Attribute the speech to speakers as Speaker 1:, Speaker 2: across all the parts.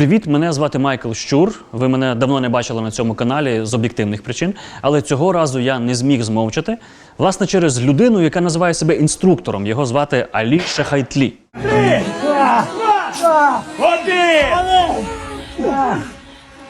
Speaker 1: Привіт, мене звати Майкл Щур. Ви мене давно не бачили на цьому каналі з об'єктивних причин, але цього разу я не зміг змовчати. Власне, через людину, яка називає себе інструктором. Його звати Алі Шахайтлі.
Speaker 2: Один!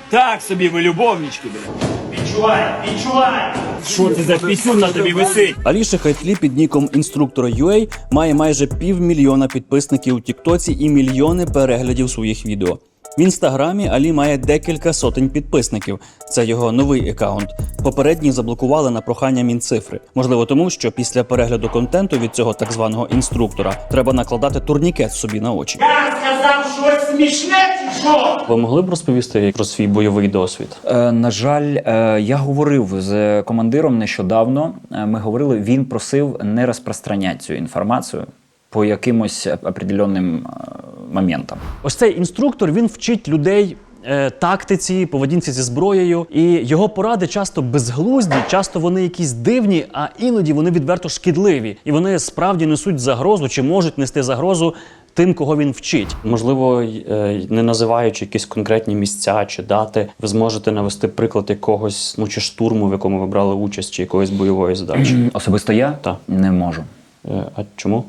Speaker 2: Так собі ви любовнички, бля. Відчувай, відчувай! Що це за пісюн на тобі висить?
Speaker 1: Алі Шахайтлі під ніком інструктора UA має майже півмільйона підписників у Тіктоці і мільйони переглядів своїх відео. В інстаграмі Алі має декілька сотень підписників. Це його новий аккаунт. Попередній заблокували на прохання Мінцифри. Можливо, тому що після перегляду контенту від цього так званого інструктора треба накладати турнікет собі на очі.
Speaker 2: Я сказав щось смішне чи що?
Speaker 1: Ви могли б розповісти про свій бойовий досвід?
Speaker 3: Е, на жаль, е, я говорив з командиром нещодавно. Е, Ми говорили, він просив не розпространяти цю інформацію по якимось определенним моментам.
Speaker 1: Ось цей інструктор він вчить людей. е, Тактиці, поведінці зі зброєю, і його поради часто безглузді, часто вони якісь дивні, а іноді вони відверто шкідливі, і вони справді несуть загрозу чи можуть нести загрозу тим, кого він вчить. Можливо, е, не називаючи якісь конкретні місця чи дати, ви зможете навести приклад якогось ну чи штурму, в якому ви брали участь, чи якоїсь бойової задачі.
Speaker 3: Особисто я
Speaker 1: Так.
Speaker 3: не можу.
Speaker 1: Е, А чому?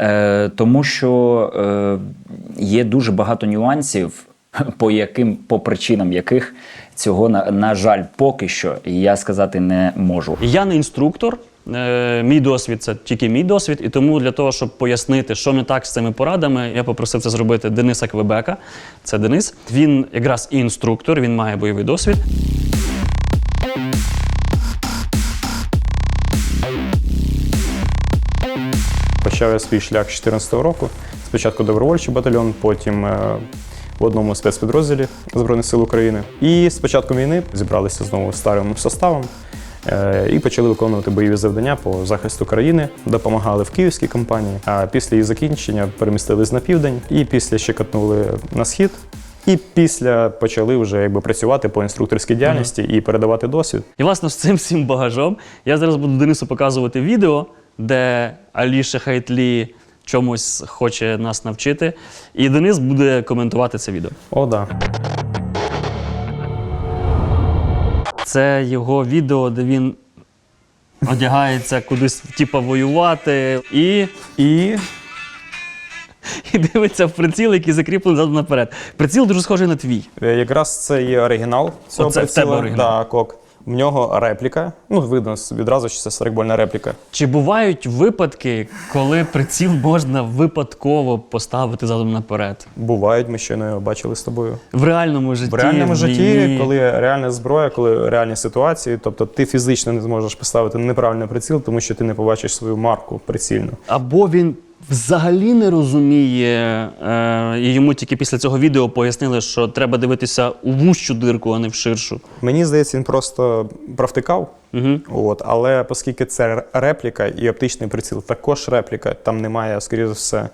Speaker 3: Е, тому що е, є дуже багато нюансів, по яким, по причинам яких цього на, на жаль, поки що я сказати не можу.
Speaker 1: Я не інструктор. е, Мій досвід це тільки мій досвід, і тому для того, щоб пояснити, що не так з цими порадами, я попросив це зробити Дениса Квебека. Це Денис. Він якраз і інструктор, він має бойовий досвід.
Speaker 4: Почав я свій шлях з 2014 року. Спочатку добровольчий батальйон, потім е, в одному спецпідрозділі Збройних сил України. І з початком війни зібралися знову старим составом е, і почали виконувати бойові завдання по захисту країни, допомагали в київській кампанії. А після її закінчення перемістились на південь і після ще катнули на схід. І після почали вже якби працювати по інструкторській діяльності і передавати досвід.
Speaker 1: І власне з цим всім багажом я зараз буду Денису показувати відео, де Алі Шахайтлі чомусь хоче нас навчити. І Денис буде коментувати це відео.
Speaker 4: О, да.
Speaker 1: Це його відео, де він одягається кудись, типа, воювати, і,
Speaker 4: І
Speaker 1: і дивиться в приціл, який закріплений задом наперед. Приціл дуже схожий на твій.
Speaker 4: Е, Якраз це є оригінал цього
Speaker 1: Оце в
Speaker 4: приціла.
Speaker 1: тебе оригінал.
Speaker 4: Да, кок. В нього репліка. Ну, видно відразу, що це стрикбольна репліка.
Speaker 1: Чи бувають випадки, коли приціл можна випадково поставити задом наперед?
Speaker 4: Бувають, ми щойно його бачили з тобою.
Speaker 1: В реальному житті.
Speaker 4: В реальному житті, коли реальна зброя, коли реальні ситуації, тобто ти фізично не зможеш поставити неправильний приціл, тому що ти не побачиш свою марку прицільну.
Speaker 1: Або він взагалі не розуміє, е, і йому тільки після цього відео пояснили, що треба дивитися у вущу дирку, а не в ширшу.
Speaker 4: Мені здається, він просто провтикав.
Speaker 1: Угу.
Speaker 4: От, але оскільки це репліка і оптичний приціл також репліка, там немає, скоріше за все,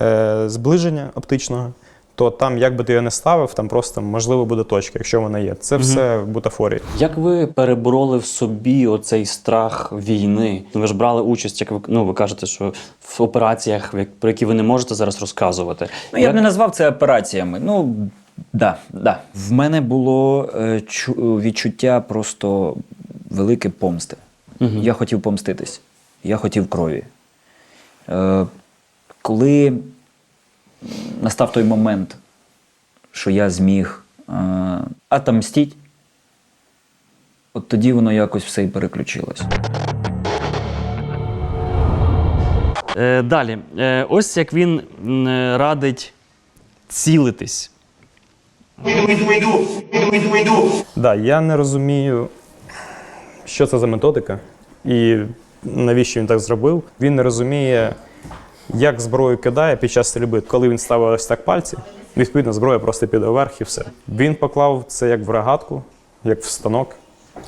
Speaker 4: е, зближення оптичного, то там, як би ти його не ставив, там просто можливо буде точка, якщо вона є. Це все в бутафорії.
Speaker 1: Як ви перебороли в собі оцей страх війни? Ви ж брали участь, як ви ну ви кажете, що в операціях, про які ви не можете зараз розказувати.
Speaker 3: Ну, я б не назвав це операціями. Ну, да, да. В мене було е, чу- відчуття просто велике помсти. Я хотів помститись. Я хотів крові. Е, коли настав той момент, що я зміг е, отомстити, от тоді воно якось все і переключилось.
Speaker 1: Е, далі, е, ось як він е, радить цілитись.
Speaker 2: Іду, іду, іду, іду, іду, іду.
Speaker 4: Да, я не розумію, що це за методика і навіщо він так зробив. Він не розуміє, як зброю кидає під час стрільби. Коли він ставив ось так пальці, відповідно, зброя просто піде вверх і все. Він поклав це як в рогатку, як в станок.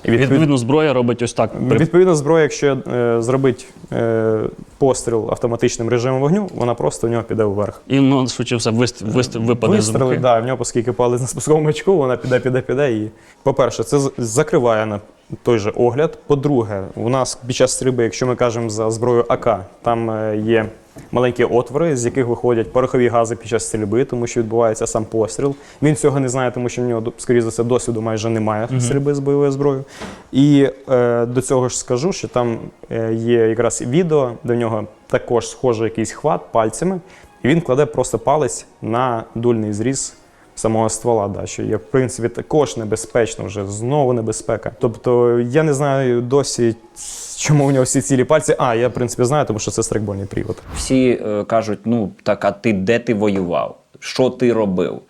Speaker 4: І
Speaker 1: Відповідно, зброя робить ось так.
Speaker 4: Відповідно, зброя, якщо е, зробить е, постріл автоматичним режимом вогню, вона просто в нього піде вверх.
Speaker 1: І ну, швидше все, вист, вист, випаде з руки.
Speaker 4: да, в нього, оскільки палець на спусковому очку, вона піде, піде, піде. І, по-перше, це закриває на той же огляд. По-друге, у нас під час стрільби, якщо ми кажемо за зброю АК, там е, є маленькі отвори, з яких виходять порохові гази під час стрільби, тому що відбувається сам постріл. Він цього не знає, тому що в нього, скоріше за все, досвіду майже немає стрільби з бойовою зброєю. І е, до цього ж скажу, що там е, є якраз відео, до нього також схожий якийсь хват пальцями, і він кладе просто палець на дульний зріз самого ствола, да, що є в принципі також небезпечно, вже знову небезпека. Тобто я не знаю досі, чому у нього всі цілі пальці. А, я в принципі знаю, тому що це страйкбольний привод.
Speaker 3: Всі е, кажуть: ну так, а ти де ти воював? Що ти робив?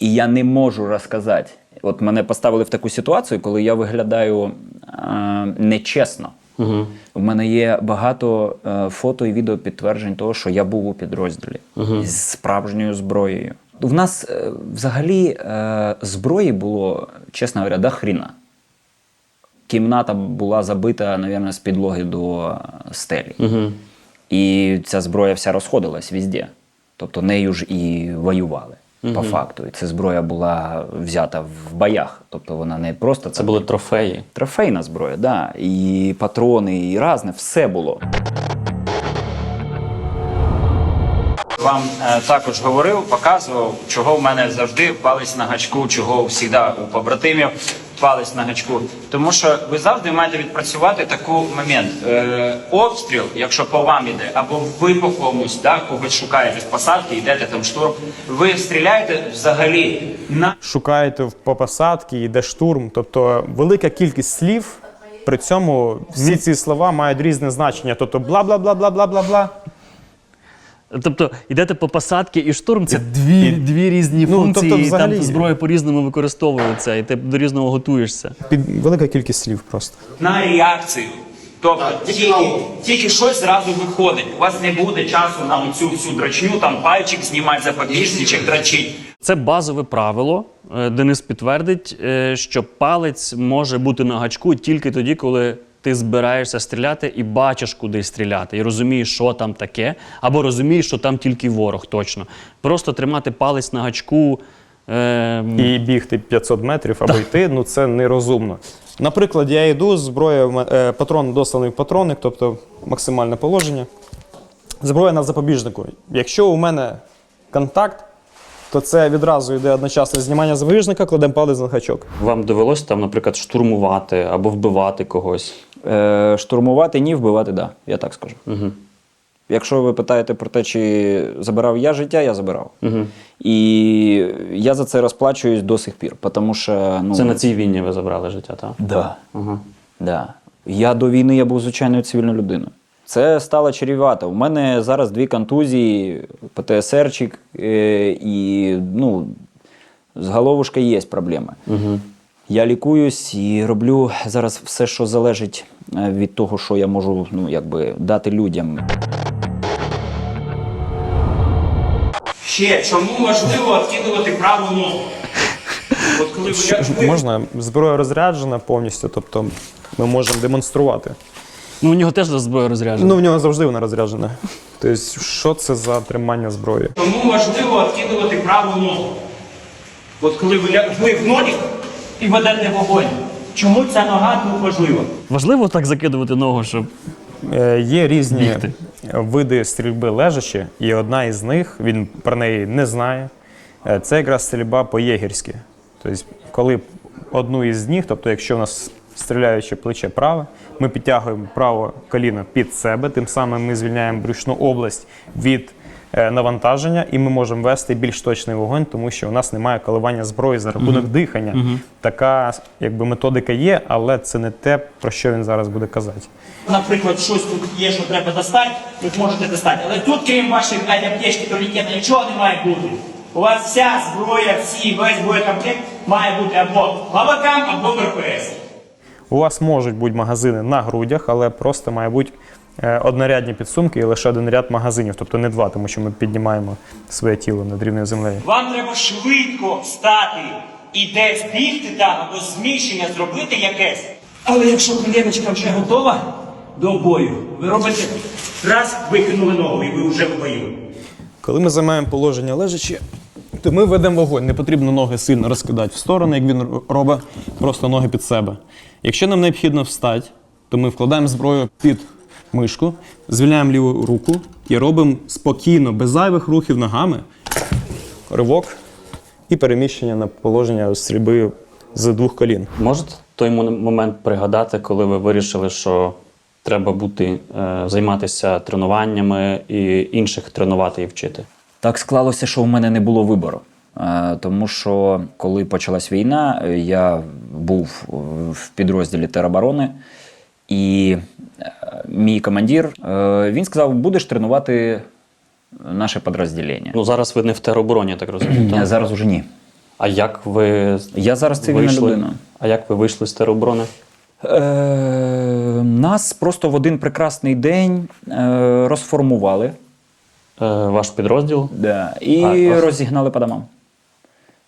Speaker 3: І я не можу розказати. От мене поставили в таку ситуацію, коли я виглядаю е, нечесно.
Speaker 1: Угу.
Speaker 3: У мене є багато е, фото і відео підтверджень того, що я був у підрозділі з справжньою зброєю. В нас е, взагалі е, зброї було, чесно говоря, до хріна. Кімната була забита, напевно, з підлоги до стелі.
Speaker 1: Угу.
Speaker 3: І ця зброя вся розходилась везде. Тобто нею ж і воювали. По факту. І ця зброя була взята в боях. Тобто вона не просто
Speaker 1: Це були трофеї.
Speaker 3: Трофейна зброя, да. І патрони, і разне, все було. Вам е, також говорив, показував, чого в мене завжди палець на гачку, чого завжди у побратимів палець на гачку. Тому що ви завжди маєте відпрацювати такий момент. Е, обстріл, якщо по вам іде, або ви по комусь, да, когось шукаєте в посадці, йдете там штурм, ви стріляєте взагалі на
Speaker 4: Шукаєте в- по посадці, йде штурм. Тобто велика кількість слів. При цьому всі ці слова мають різне значення. Тобто бла бла бла бла бла бла бла.
Speaker 1: Тобто йдете по посадці і штурм це дві, дві різні
Speaker 4: Ну,
Speaker 1: функції,
Speaker 4: тобто, взагалі-
Speaker 1: там зброя по-різному використовується, і ти до різного готуєшся.
Speaker 4: Під велика кількість слів просто.
Speaker 2: на реакцію. Тобто тільки, тільки щось зразу виходить. У вас не буде часу на цю всю драчню, там пальчик знімати, запобіжничок, драчить.
Speaker 1: Це базове правило. Е, Денис підтвердить, е, що палець може бути на гачку тільки тоді, коли ти збираєшся стріляти і бачиш, куди стріляти, і розумієш, що там таке, або розумієш, що там тільки ворог точно. Просто тримати палець на гачку. Е,
Speaker 4: І бігти 500 метрів або йти, ну це нерозумно. Наприклад, я йду, зброя, е, патрон досланий в патронник, тобто максимальне положення. Зброя на запобіжнику. Якщо у мене контакт, то це відразу йде одночасне знімання запобіжника, кладемо палець на гачок.
Speaker 1: Вам довелося там, наприклад, штурмувати або вбивати когось.
Speaker 3: Е, штурмувати ні, вбивати да, я так скажу.
Speaker 1: Угу.
Speaker 3: Якщо ви питаєте про те, чи забирав я життя, я забирав.
Speaker 1: Угу.
Speaker 3: І я за це розплачуюсь до сих пір. Тому що ну,
Speaker 1: Це на цій війні ви забрали життя, так?
Speaker 3: да,
Speaker 1: Угу.
Speaker 3: да. Я до війни я був звичайною цивільною людиною. Це стало чарівато. У мене зараз дві контузії, ПТСРчик, е, і ну, з головушка є проблеми.
Speaker 1: Угу.
Speaker 3: Я лікуюсь і роблю зараз все, що залежить е, від того, що я можу ну, якби, дати людям.
Speaker 2: Ще чому важливо відкидувати праву ногу? От коли
Speaker 4: Можна, зброя розряджена повністю, тобто ми можемо демонструвати.
Speaker 1: Ну, у нього теж зброя розряджена.
Speaker 4: Ну, в нього завжди вона розряджена. Тобто, що це за тримання зброї?
Speaker 2: Тому важливо відкидувати праву ногу. От коли ви, ви в нолі і ведете вогонь. Чому ця нога тут важлива?
Speaker 1: Важливо так закидувати ногу, щоб.
Speaker 4: Е, Є різні
Speaker 1: Бігти.
Speaker 4: види стрільби лежачі, і одна із них, він про неї не знає. е, Це якраз стрільба по-єгерськи. Тобто, коли одну із ніг, тобто, якщо у нас стріляюче плече праве, ми підтягуємо праве коліно під себе, тим самим ми звільняємо брюшну область від е, навантаження, і ми можемо вести більш точний вогонь, тому що у нас немає коливання зброї за рахунок дихання. Така якби методика є, але це не те, про що він зараз буде казати.
Speaker 2: Наприклад, щось тут є, що треба достати, ви зможете достати. Але тут, крім вашої аптечки, турнікета, нічого не має бути. У вас вся зброя, всі, весь боєкомплект має бути або главакам, або РПС.
Speaker 4: У вас можуть бути магазини на грудях, але просто має бути е, однорядні підсумки і лише один ряд магазинів, тобто не два, тому що ми піднімаємо своє тіло над рівною землею.
Speaker 2: Вам треба швидко встати і десь бігти там, або зміщення зробити якесь. Але якщо коленочка вже готова до бою, ви робите раз, викинули ногу, і ви вже в бою.
Speaker 4: Коли ми займаємо положення лежачі, то ми ведемо вогонь. Не потрібно ноги сильно розкидати в сторони, як він робить, просто ноги під себе. Якщо нам необхідно встати, то ми вкладаємо зброю під мишку, звільняємо ліву руку і робимо спокійно, без зайвих рухів ногами. Ривок і переміщення на положення стрільби з двох колін.
Speaker 1: Можете той момент пригадати, коли ви вирішили, що треба бути е, займатися тренуваннями і інших тренувати і вчити?
Speaker 3: Так склалося, що в мене не було вибору. Е, Тому що коли почалась війна, е, я був е, в підрозділі тероборони, і мій командир він сказав: будеш тренувати наше підрозділення.
Speaker 1: Ну зараз ви не в теробороні, так розумію. Так?
Speaker 3: зараз уже ні.
Speaker 1: А як ви
Speaker 3: Я зараз цивільна
Speaker 1: вийшли?
Speaker 3: людина.
Speaker 1: А як ви вийшли з тероборони?
Speaker 3: Е, нас просто в один прекрасний день е, розформували
Speaker 1: ваш підрозділ?
Speaker 3: да, і
Speaker 1: А,
Speaker 3: розігнали по домам.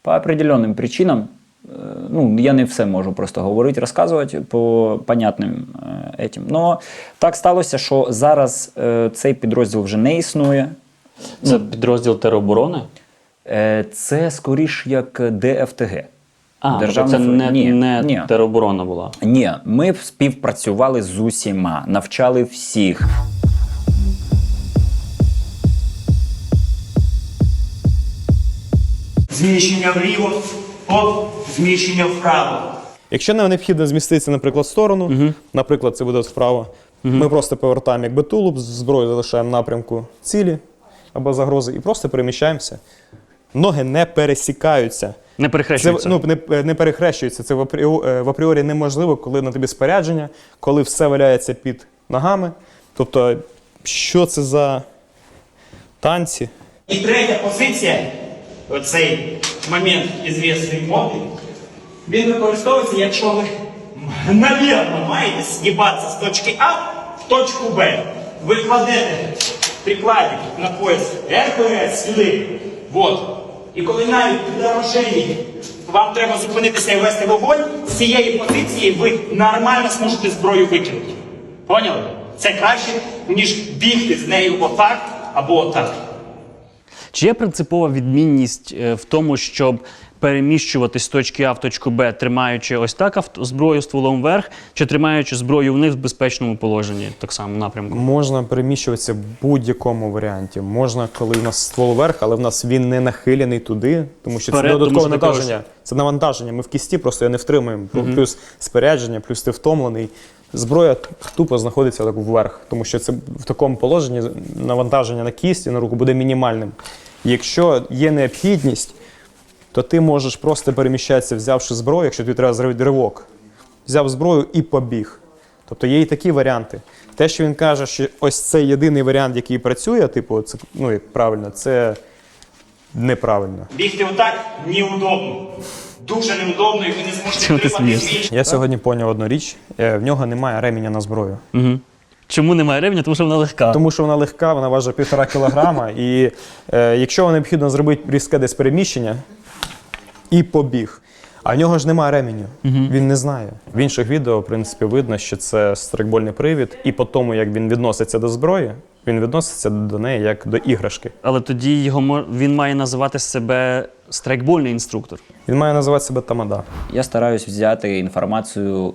Speaker 3: По определенним причинам. Е, ну, я не все можу просто говорити, розказувати по понятним е, етім. Но так сталося, що зараз е, цей підрозділ вже не існує.
Speaker 1: Це підрозділ тероборони?
Speaker 3: Е, це скоріш як ДФТГ.
Speaker 1: А,
Speaker 3: Державна
Speaker 1: тобто це не,
Speaker 3: Ні,
Speaker 1: не
Speaker 3: ні.
Speaker 1: тероборона була.
Speaker 3: Ні, ми співпрацювали з усіма, навчали всіх.
Speaker 2: Зміщення вліво, оп, зміщення вправо.
Speaker 4: Якщо нам необхідно зміститися, наприклад, в сторону, наприклад, це буде вправо, ми просто повертаємо якби тулуб, зброю залишаємо в напрямку цілі або загрози і просто переміщаємося. Ноги не пересікаються.
Speaker 1: Не
Speaker 4: Це ну, не, не перехрещується. Це в апріо- е, в апріорі неможливо, коли на тобі спорядження, коли все валяється під ногами. Тобто, що це за танці?
Speaker 2: І третя позиція, оцей момент ізвісний моди, він використовується, якщо ви мгновенно маєте з'їбатися з точки А в точку Б. Ви кладете прикладик на пояс РПС сюди. Вот. І коли навіть при дороженні вам треба зупинитися і вести вогонь, з цієї позиції ви нормально зможете зброю викинути. Поняли? Це краще, ніж бігти з нею отак або отак.
Speaker 1: Чи є принципова відмінність е, в тому, щоб переміщуватись з точки А в точку Б, тримаючи ось так авто- зброю стволом вверх, чи тримаючи зброю вниз в безпечному положенні, так само напрямку?
Speaker 4: Можна переміщуватися в будь-якому варіанті. Можна, коли в нас ствол вверх, але в нас він не нахилений туди, тому що
Speaker 1: Вперед,
Speaker 4: це
Speaker 1: тому
Speaker 4: додаткове
Speaker 1: що
Speaker 4: навантаження. Це навантаження. Ми в кісті просто його не втримуємо. Плюс спорядження, плюс ти втомлений. Зброя тупо знаходиться так вверх, тому що це в такому положенні навантаження на кість і на руку буде мінімальним. Якщо є необхідність, то ти можеш просто переміщатися, взявши зброю, якщо тобі треба зробити ривок. Взяв зброю і побіг. Тобто є і такі варіанти. Те, що він каже, що ось це єдиний варіант, який працює, типу, це ну правильно, це неправильно.
Speaker 2: Бігти отак неудобно. Дуже неудобно, і ви не зможете
Speaker 1: Чому ти
Speaker 2: тримати
Speaker 1: смієшся?
Speaker 2: свій
Speaker 4: Я сьогодні поняв одну річ: е, в нього немає ременя на зброю.
Speaker 1: Угу. Чому немає рівня? Тому що вона легка.
Speaker 4: Тому що вона легка, вона важить півтора кілограма. І е, якщо вам необхідно зробити різке десь переміщення і побіг. А в нього ж немає ременю. Він не знає. В інших відео, в принципі, видно, що це страйкбольний привід, і по тому, як він відноситься до зброї, він відноситься до неї як до іграшки.
Speaker 1: Але тоді його він має називати себе страйкбольний інструктор.
Speaker 4: Він має називати себе Тамада.
Speaker 3: Я стараюсь взяти інформацію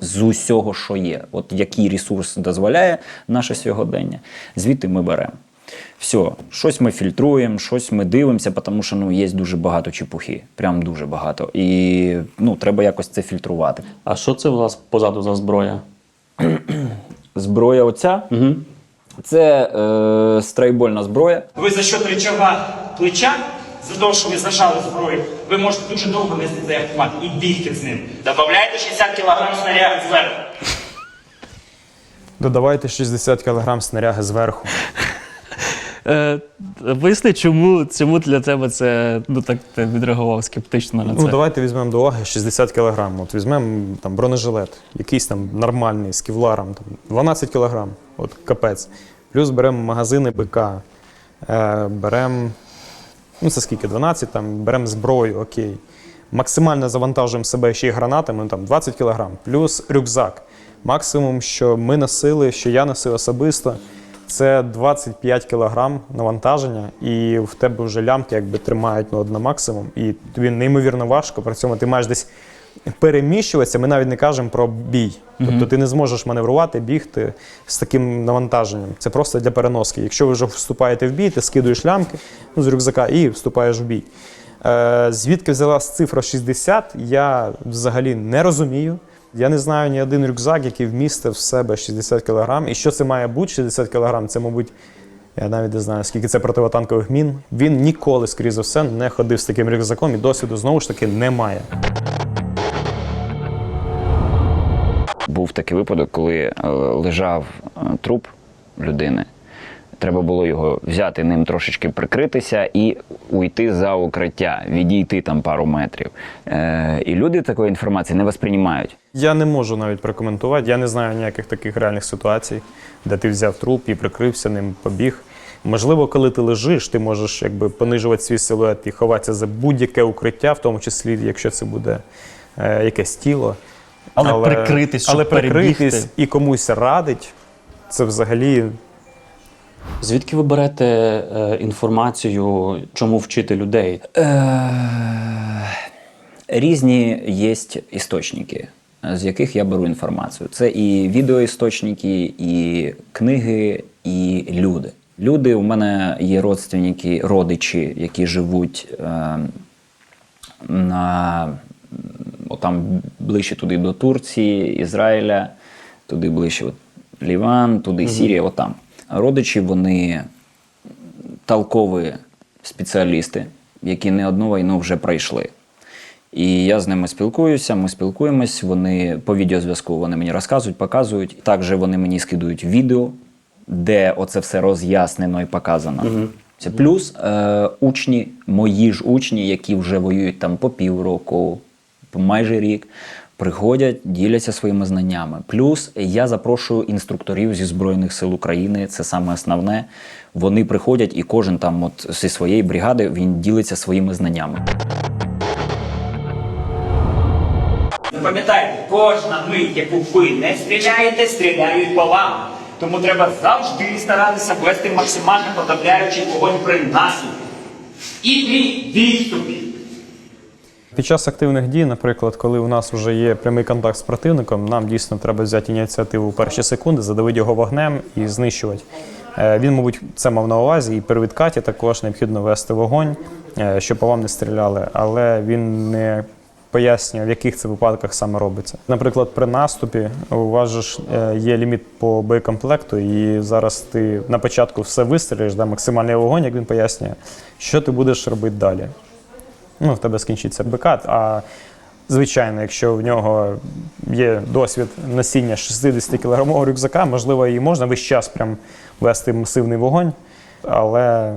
Speaker 3: з усього, що є. От який ресурс дозволяє наше сьогодення, звідти ми беремо. Все, щось ми фільтруємо, щось ми дивимося, тому що ну, є дуже багато чепухи. Прям дуже багато. І ну, треба якось це фільтрувати.
Speaker 1: А що це у вас позаду за зброя?
Speaker 3: Зброя оця
Speaker 1: Угу.
Speaker 3: Це е, страйбольна зброя.
Speaker 2: Ви за що речова плеча, за того, що ви зажали зброю, ви можете дуже довго нести цей автомат і бігти з ним. Добавляйте 60 кг снаряги зверху.
Speaker 4: Додавайте 60 кг снаряги зверху.
Speaker 1: Е, поясни, чому, чому для тебе це ну так ти відреагував скептично на це?
Speaker 4: Ну, давайте візьмемо до уваги 60 кг. От візьмемо там бронежилет, якийсь там нормальний з кевларом, там 12 кг, от капець. Плюс беремо магазини БК, е, беремо, ну це скільки, 12, там, беремо зброю, окей. Максимально завантажуємо себе ще й гранатами, ну, там 20 кг, плюс рюкзак. Максимум, що ми носили, що я носив особисто, це 25 кг навантаження, і в тебе вже лямки якби тримають ну, на максимум, і тобі неймовірно важко. При цьому ти маєш десь переміщуватися. Ми навіть не кажемо про бій. Тобто ти не зможеш маневрувати, бігти з таким навантаженням. Це просто для переноски. Якщо ви вже вступаєте в бій, ти скидуєш лямки ну, з рюкзака і вступаєш в бій. Е, звідки взялась цифра 60, я взагалі не розумію. Я не знаю ні один рюкзак, який вмістив в себе 60 кг. І що це має бути 60 кг? Це, мабуть, я навіть не знаю, скільки це противотанкових мін. Він ніколи, скоріше за все, не ходив з таким рюкзаком і досвіду знову ж таки немає.
Speaker 3: Був такий випадок, коли е, лежав е, труп людини. Треба було його взяти ним трошечки прикритися і уйти за укриття, відійти там пару метрів. Е, і люди такої інформації не восприймають.
Speaker 4: Я не можу навіть прокоментувати. Я не знаю ніяких таких реальних ситуацій, де ти взяв труп і прикрився ним, побіг. Можливо, коли ти лежиш, ти можеш якби понижувати свій силует і ховатися за будь-яке укриття, в тому числі, якщо це буде е, якесь тіло.
Speaker 1: Але прикритись, щоб
Speaker 4: але прикритись
Speaker 1: перебігти.
Speaker 4: і комусь радить, це взагалі
Speaker 1: Звідки ви берете е, інформацію, чому вчити людей?
Speaker 3: Е, різні є істочники, з яких я беру інформацію. Це і відеоісточники, і книги, і люди. Люди, у мене є родственники, родичі, які живуть е, на м, отам ближче туди до Турції, Ізраїля, туди ближче от, Ліван, туди Сірія, отам. Родичі вони толкові спеціалісти, які не одну війну вже пройшли. І я з ними спілкуюся, ми спілкуємось, вони по відеозв'язку вони мені розказують, показують. Також вони мені скидують відео, де оце все роз'яснено і показано. Це плюс е, учні, мої ж учні, які вже воюють там по півроку, майже рік, приходять, діляться своїми знаннями. Плюс я запрошую інструкторів зі Збройних сил України, це саме основне. Вони приходять і кожен там, от зі своєї бригади, він ділиться своїми знаннями.
Speaker 2: Запам'ятайте, кожна мить, яку ви не стріляєте, стріляють по вам. Тому треба завжди старатися вести максимально подавляючий вогонь при наступі. І при відступі.
Speaker 4: Під час активних дій, наприклад, коли у нас вже є прямий контакт з противником, нам дійсно треба взяти ініціативу в перші секунди, задавити його вогнем і знищувати. Е, Він, мабуть, це мав на увазі, і при відкаті також необхідно вести вогонь, е, щоб по вам не стріляли, але він не пояснює, в яких це випадках саме робиться. Наприклад, при наступі у вас ж е, є ліміт по боєкомплекту, і зараз ти на початку все вистрілиш, да, максимальний вогонь, як він пояснює, що ти будеш робити далі ну, в тебе скінчиться БК. А звичайно, якщо в нього є досвід носіння 60 кілограмового рюкзака, можливо, і можна весь час прям вести масивний вогонь, але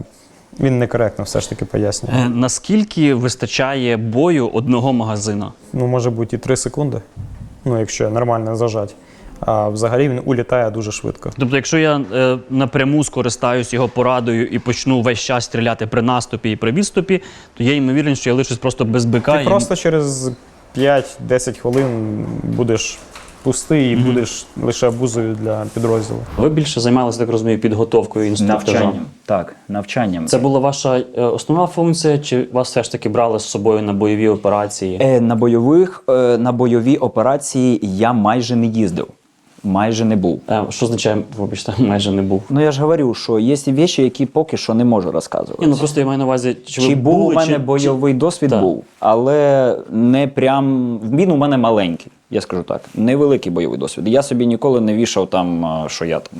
Speaker 4: він некоректно все ж таки пояснює.
Speaker 1: Е, наскільки вистачає бою одного магазина?
Speaker 4: Ну, може бути і 3 секунди, ну, якщо нормально зажать. А взагалі він улітає дуже швидко.
Speaker 1: Тобто, якщо я е, напряму скористаюсь його порадою і почну весь час стріляти при наступі і при відступі, то є ймовірність, що я лишусь просто без бика.
Speaker 4: Ти
Speaker 1: і-
Speaker 4: просто через 5-10 хвилин будеш пустий і будеш лише обузою для підрозділу.
Speaker 1: Ви більше займалися, так розумію, підготовкою інструктажа.
Speaker 3: Навчанням. Так, навчанням.
Speaker 1: Це була ваша е, основна функція, чи вас все ж таки брали з собою на бойові операції?
Speaker 3: Е, на бойових е, на бойові операції я майже не їздив. Майже не був.
Speaker 1: Е, що означає, вибачте, майже не був.
Speaker 3: Ну я ж говорю, що є речі, які поки що не можу розказувати.
Speaker 1: Ні, ну просто я маю на увазі, чи,
Speaker 3: Чи був
Speaker 1: були,
Speaker 3: у мене
Speaker 1: чи-
Speaker 3: бойовий досвід?
Speaker 1: Так.
Speaker 3: Був, але не прям він у менмене маленький. Я скажу так, невеликий бойовий досвід. Я собі ніколи не вішав там, а, що я там.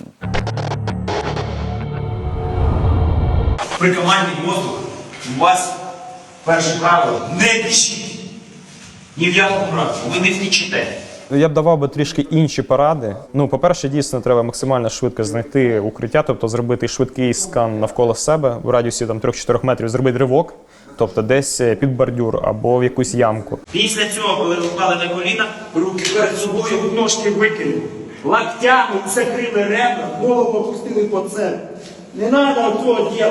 Speaker 2: При команді воздух у вас перше правило не дишіть. Ні в якому разі. Ви не втічете.
Speaker 4: Я б давав би трішки інші поради. Ну, по-перше, дійсно треба максимально швидко знайти укриття, тобто зробити швидкий скан навколо себе в радіусі там 3-4 метрів, зробити ривок, тобто десь е, під бордюр або в якусь ямку.
Speaker 2: Після цього, коли ви впали на коліна, руки перед собою, ножки викинули. Локтями закрили ребра, голову опустили по це. Не треба цього робити.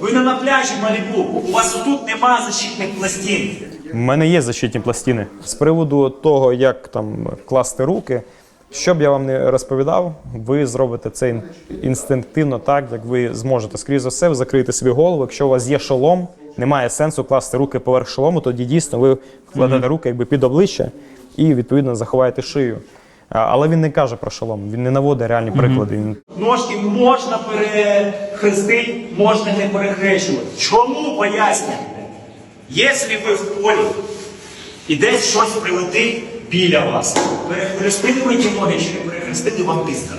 Speaker 2: Ви не на пляжі Малібу. У вас тут нема защитних пластин.
Speaker 4: У мене є защитні пластини. З приводу того, як там класти руки, що б я вам не розповідав, ви зробите це інстинктивно так, як ви зможете. Скоріше за все, ви закриєте собі голову. Якщо у вас є шолом, немає сенсу класти руки поверх шолому, тоді дійсно ви вкладете руки якби під обличчя і відповідно заховаєте шию. Але він не каже про шолом, він не наводить реальні приклади. Він
Speaker 2: Ножки можна перехрестити, можна не перехрещувати. Чому пояснюю? Якщо ви в полі і десь щось прилетить біля вас, перехрестити ви ті ноги чи не перехрестити вам пізда.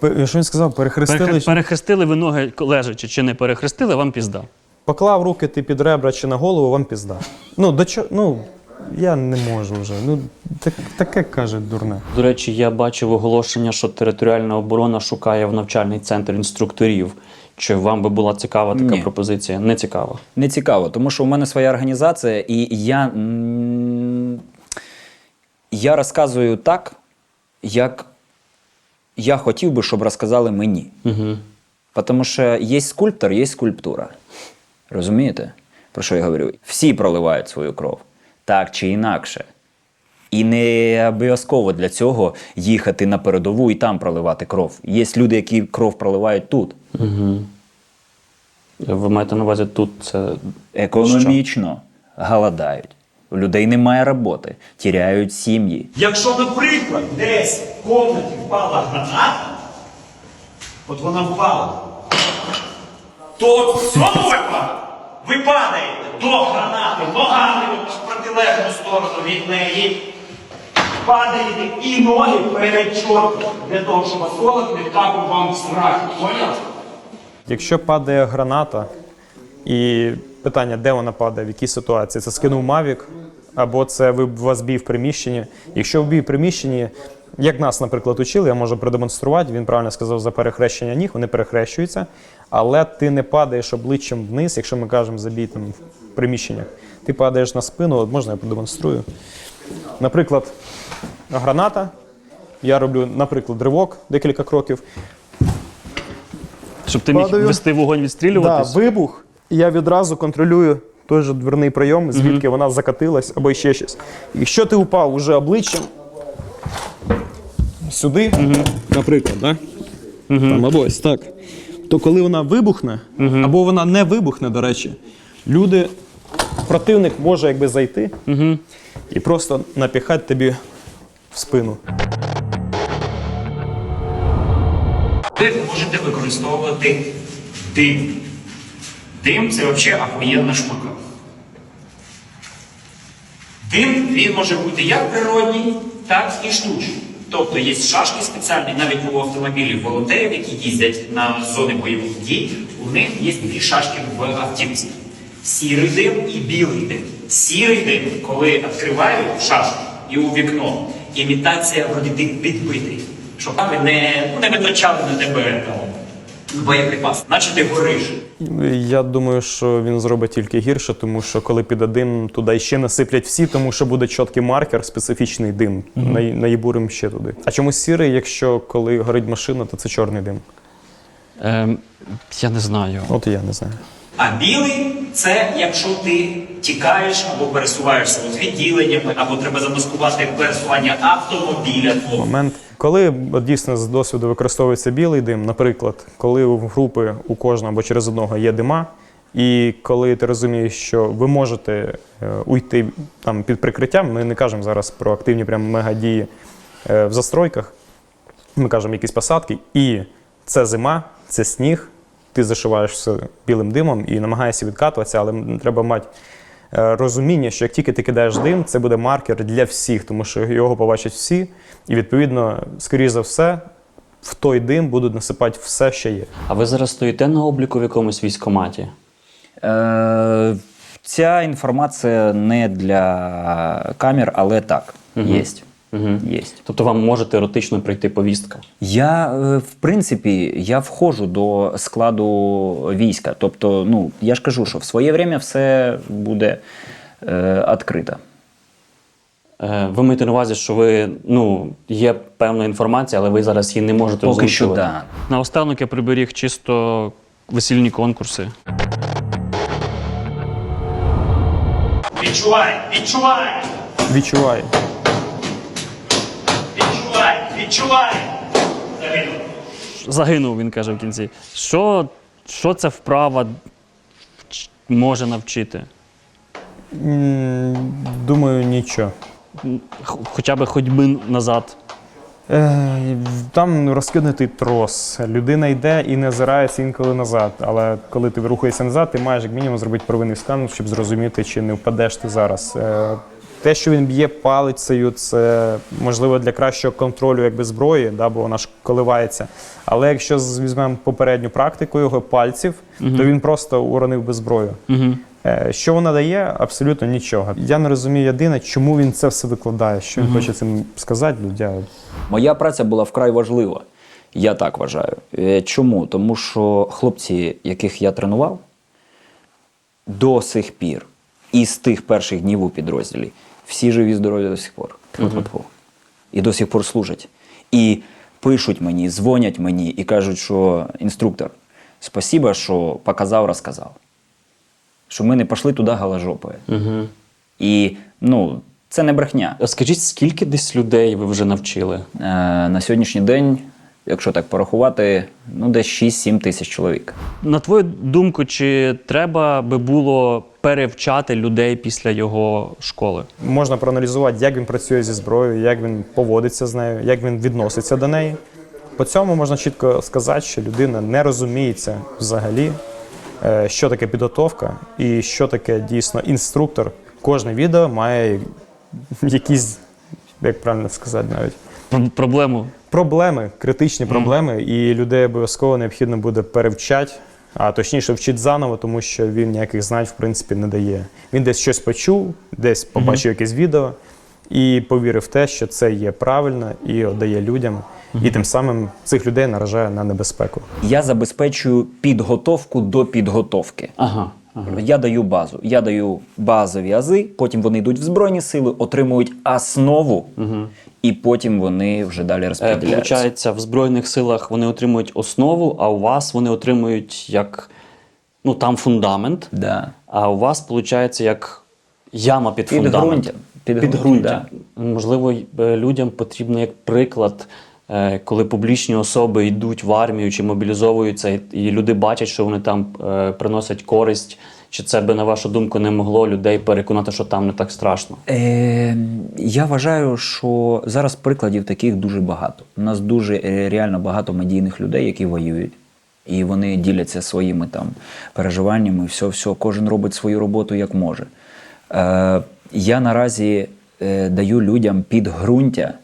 Speaker 4: Пе- що він сказав? Перехрестили,
Speaker 1: Перехр- Перехрестили ви ноги лежачи чи не перехрестили, вам пізда.
Speaker 4: поклав руки ти під ребра чи на голову, вам пізда. Ну до чого? Ну я не можу вже. Ну так, таке каже дурне.
Speaker 1: До речі, я бачив оголошення, що територіальна оборона шукає в навчальний центр інструкторів. Чи вам би була цікава така
Speaker 3: Ні.
Speaker 1: пропозиція? Не цікава.
Speaker 3: Не цікаво, тому що у мене своя організація, і я, м, я розказую так, як я хотів би, щоб розказали мені.
Speaker 1: Угу.
Speaker 3: Тому що є скульптор, є скульптура. Розумієте, про що я говорю? Всі проливають свою кров, так чи інакше. І не обов'язково для цього їхати на передову і там проливати кров. Є люди, які кров проливають тут.
Speaker 1: Ви маєте на увазі тут це.
Speaker 3: Економічно голодають. У людей немає роботи, тіряють сім'ї.
Speaker 2: Якщо, наприклад, десь в комнаті впала граната, от вона впала, то от в цьому випадку ви падаєте до гранати ногами в протилежну сторону від неї, падаєте і ноги перечоркуєте для того, щоб осколок не капав вам в страх. Поняв?
Speaker 4: Якщо падає граната, і питання, де вона падає, в якій ситуації, це скинув Мавік, або це ви вас бій в приміщенні. Якщо в бій в приміщенні, як нас, наприклад, учили, я можу продемонструвати, він правильно сказав за перехрещення ніг, вони перехрещуються, але ти не падаєш обличчям вниз, якщо ми кажемо за бій там, в приміщеннях. Ти падаєш на спину, от можна я продемонструю. Наприклад, граната. Я роблю, наприклад, ривок декілька кроків.
Speaker 1: Щоб ти міг
Speaker 4: Падаю.
Speaker 1: вести вогонь
Speaker 4: Да,
Speaker 1: відстрілюватись.
Speaker 4: вибух, і я відразу контролюю той же дверний прийом, звідки вона закатилась або ще щось. Якщо ти упав уже обличчям сюди, наприклад, да? Там, або ось так, то коли вона вибухне, або вона не вибухне, до речі, люди, противник може якби зайти і просто напіхати тобі в спину.
Speaker 2: Ви можете використовувати дим. Дим це взагалі ахуєнна штука. Дим він може бути як природній, так і штучний. Тобто є шашки спеціальні, навіть у автомобілів волонтерів, які їздять на зони бойових дій, у них є дві шашки в автівці. Сірий дим і білий дим. Сірий дим, коли відкривають шашку і у вікно, імітація вроді ти підбитий. Щоб ви не, ну, не витрачали на тебе там, боєприпас, наче ти гориш.
Speaker 4: Я думаю, що він зробить тільки гірше, тому що коли піде дим, туди ще насиплять всі, тому що буде чіткий маркер, специфічний дим. Mm Наїбурим ще туди. А чому сірий, якщо коли горить машина, то це чорний дим?
Speaker 1: Ем, я не знаю.
Speaker 4: От і я не знаю.
Speaker 2: А білий це якщо ти тікаєш або пересуваєшся от відділеннями, або треба замаскувати пересування автомобіля твого.
Speaker 4: Момент, коли дійсно з досвіду використовується білий дим, наприклад, коли у групи у кожного або через одного є дима, і коли ти розумієш, що ви можете е, уйти там під прикриттям, ми не кажемо зараз про активні прям мегадії е, в застройках, ми кажемо якісь посадки, і це зима, це сніг, ти зашиваєш все білим димом і намагаєшся відкатуватися, але треба мати розуміння, що як тільки ти кидаєш дим, це буде маркер для всіх, тому що його побачать всі, і відповідно, скоріш за все, в той дим будуть насипати все, що є.
Speaker 1: А ви зараз стоїте на обліку в якомусь військкоматі?
Speaker 3: Е, ця інформація не для камер, але так, є.
Speaker 1: Угу.
Speaker 3: Є.
Speaker 1: Тобто вам може теоретично прийти повістка.
Speaker 3: Я, е, в принципі, я входжу до складу війська. Тобто, ну, я ж кажу, що в своє время все буде е, відкрито.
Speaker 1: Е, ви маєте на увазі, що ви ну є певна інформація, але ви зараз її не можете
Speaker 3: Поки що
Speaker 1: озвучувати.
Speaker 3: да.
Speaker 1: Наостанок я приберіг чисто весільні конкурси.
Speaker 2: Відчувай, відчувай,
Speaker 4: Відчувай.
Speaker 2: Відчувай. Загинув.
Speaker 1: Загинув, він каже в кінці. Що, що ця вправа може навчити?
Speaker 4: Думаю, нічого.
Speaker 1: хоча б ходьби назад?
Speaker 4: Е, Там розкинутий трос. Людина йде і не озирається інколи назад. Але коли ти рухаєшся назад, ти маєш як мінімум зробити первинний скан, щоб зрозуміти, чи не впадеш ти зараз. Те, що він б'є палицею, це можливо для кращого контролю якби зброї, да, бо вона ж коливається. Але якщо візьмемо попередню практику його пальців, то він просто уронив би зброю.
Speaker 1: Угу.
Speaker 4: Що вона дає? Абсолютно нічого. Я не розумію єдине, чому він це все викладає, що він хоче цим сказати людям.
Speaker 3: Моя праця була вкрай важлива. Я так вважаю. Е, Чому? Тому що хлопці, яких я тренував, до сих пір, і з тих перших днів у підрозділі, всі живі здорові до сих пор. Тьфу-тьфу-тьфу. І до сих пор служать. І пишуть мені, дзвонять мені і кажуть, що інструктор, спасіба, що показав, розказав. Що ми не пішли туди галожопою.
Speaker 1: Угу.
Speaker 3: І ну, це не брехня.
Speaker 1: Скажіть, скільки десь людей ви вже навчили?
Speaker 3: Е, на сьогоднішній день, якщо так порахувати, ну десь 6-7 тисяч чоловік.
Speaker 1: На твою думку, чи треба би було перевчати людей після його школи?
Speaker 4: Можна проаналізувати, як він працює зі зброєю, як він поводиться з нею, як він відноситься до неї. По цьому можна чітко сказати, що людина не розуміється взагалі, е, що таке підготовка і що таке дійсно інструктор. Кожне відео має якісь, як правильно сказати, навіть
Speaker 1: Проблему
Speaker 4: проблеми, критичні проблеми, і людей обов'язково необхідно буде перевчати, а точніше вчити заново, тому що він ніяких знань в принципі не дає. Він десь щось почув, десь побачив якесь відео і повірив в те, що це є правильно, і віддає людям, і тим самим цих людей наражає на небезпеку.
Speaker 3: Я забезпечую підготовку до підготовки.
Speaker 1: Ага. ага.
Speaker 3: Я даю базу. Я даю базові ази, потім вони йдуть в Збройні сили, отримують основу, і потім вони вже далі
Speaker 1: Е,
Speaker 3: розподіляються.
Speaker 1: Получається, в Збройних силах вони отримують основу, а у вас вони отримують як ну там фундамент,
Speaker 3: Да.
Speaker 1: а у вас виходить як яма під
Speaker 3: Підґрунтя.
Speaker 1: фундамент.
Speaker 3: Підґрунтя,
Speaker 1: Підґрунтя. Можливо, Да. Можливо, людям потрібно як приклад, е, коли публічні особи йдуть в армію чи мобілізовуються, і- і люди бачать, що вони там е, приносять користь. Чи це би, на вашу думку, не могло людей переконати, що там не так страшно?
Speaker 3: Е, я вважаю, що зараз прикладів таких дуже багато. У нас дуже е, реально багато медійних людей, які воюють. І вони діляться своїми там переживаннями, все, все, кожен робить свою роботу як може. Е, я наразі е, даю людям підґрунтя,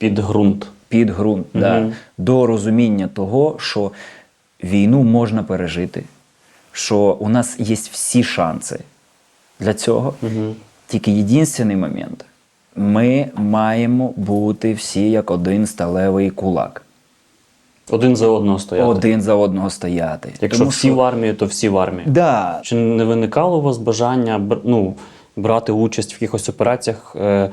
Speaker 1: Під ґрунт.
Speaker 3: підґрунт да, до розуміння того, що війну можна пережити, що у нас є всі шанси для цього. Тільки єдиний момент. Ми маємо бути всі як один сталевий кулак.
Speaker 1: Один за одного стояти.
Speaker 3: Один за одного стояти.
Speaker 1: Якщо
Speaker 3: Тому
Speaker 1: всі
Speaker 3: що-
Speaker 1: в армії, то всі в армії.
Speaker 3: Да.
Speaker 1: Чи не виникало у вас бажання ну, брати участь в якихось операціях е,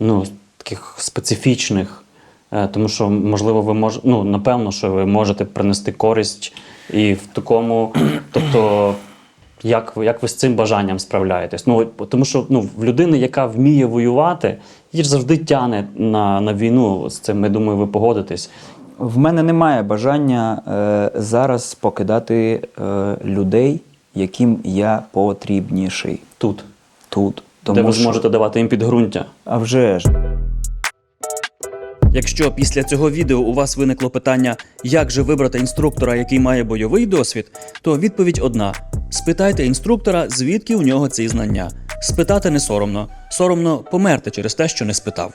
Speaker 1: ну, таких специфічних? Е, тому що, можливо, ви мож... ну, напевно, що ви можете принести користь і в такому. Тобто, як ви, як ви з цим бажанням справляєтесь? Ну, тому що ну, в людини, яка вміє воювати, її ж завжди тягне на, на війну. З цим, я думаю, ви погодитесь.
Speaker 3: В мене немає бажання е, зараз покидати е, людей, яким я потрібніший
Speaker 1: Тут,
Speaker 3: тут. Тому
Speaker 1: де ви
Speaker 3: що-
Speaker 1: зможете давати їм підґрунтя.
Speaker 3: А вже ж.
Speaker 5: Якщо після цього відео у вас виникло питання, як же вибрати інструктора, який має бойовий досвід, то відповідь одна: спитайте інструктора, звідки у нього ці знання. Спитати не соромно. Соромно померти через те, що не спитав.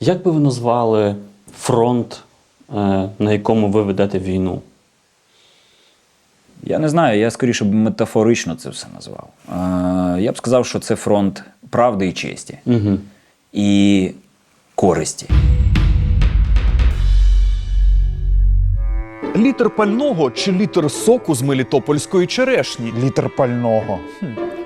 Speaker 1: Як би ви назвали фронт, е, на якому ви ведете війну?
Speaker 3: Я не знаю, я скоріше б метафорично це все назвав. Е, я б сказав, що це фронт правди і честі
Speaker 1: Угу.
Speaker 3: і користі.
Speaker 6: Літр пального чи літр соку з мелітопольської черешні?
Speaker 7: Літр пального.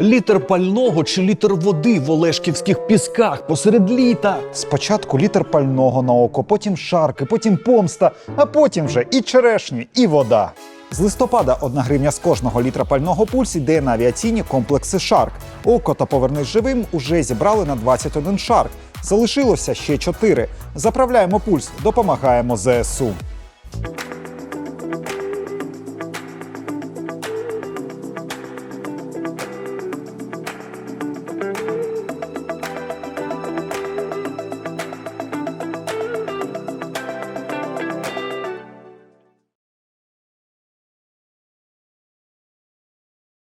Speaker 6: Літр пального чи літр води в Олешківських пісках посеред літа?
Speaker 7: Спочатку літр пального на око, потім шарки, потім помста, а потім вже і черешні, і вода. З листопада одна гривня з кожного літра пального пульс йде на авіаційні комплекси Шарк. Око та повернись живим уже зібрали на 21 шарк. Залишилося ще 4. Заправляємо пульс, допомагаємо ЗСУ.